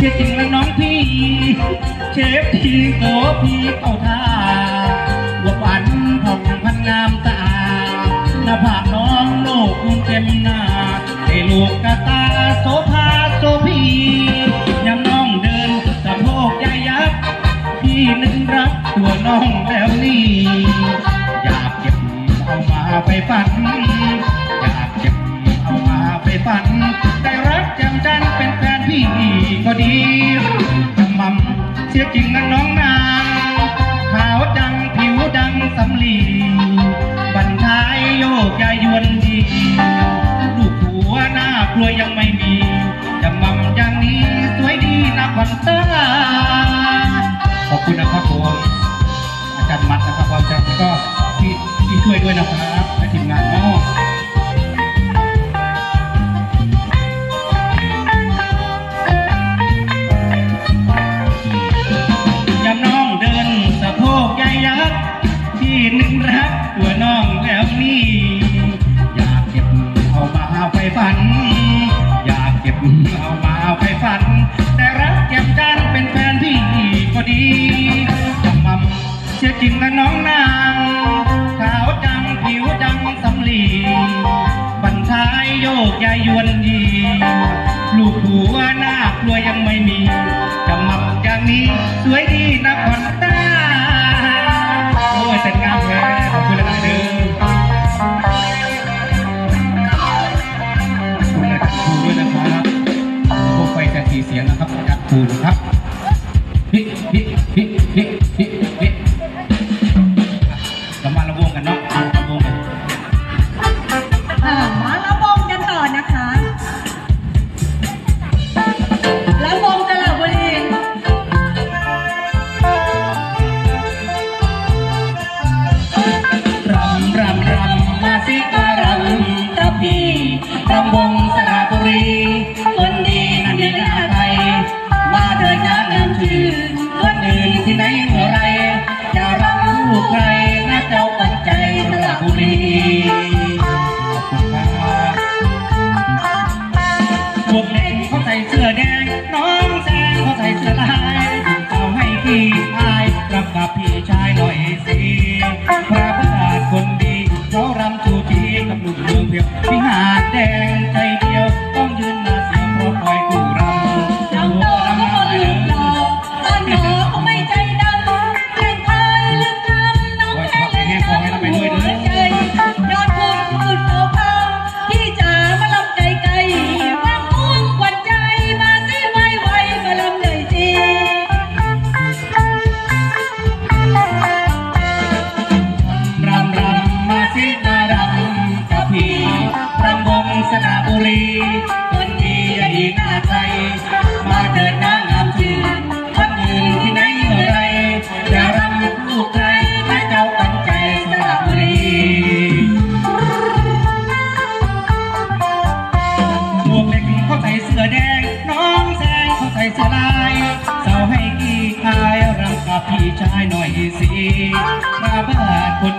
ชื่จริงแล้วน้องพี่ เชฟทีโอพี่เข้าท่าว่าฝันผ่องพันงามตาหน้าผากน้องโลกคุณเต็มหน้าใด้ลูกกระตาโซพาโซพียามน้องเดินสะโพกใหญ่ยักษ์พี่นึกรักตัวน้องแล้วนี่อยากเก็บเอามาไปฝัน อยากเก็บเอามาไปฝัน บันท้ายโยกยายยวนดีลูกหัวหน้ากลัวยังไม่มีจะมั่มอย่างนี้สวยดีนะควัญตอร์ามาไปฝัน แต่รักเก็บกันเป็นแฟนพี่ก็ดีจำมั่มเชื่อจริงนะน้องนางขาวจังผิวดังสำลีบันท้ายโยกยายยวนยีลูกหัวหน้ากลัวยังไม่มีจำมั่มอย่างนี้สวยดีนะขวัญตาโอ้ยเสร็จงามเลยขอบคุณหลายๆเด้อข วกไฟจะทีเสียงนะครับอาจารย์ครูนะครับฮิฮิฮิฮิฮิฮิเรามาระวงกันเนาะระวงกันอ่ามาละวงกันต่อนะคะละวงสระบุรีรำรำรำมาสิมารำกับพี่รำวง งเข พี่ชายหน่อยสิ มาบ้านคน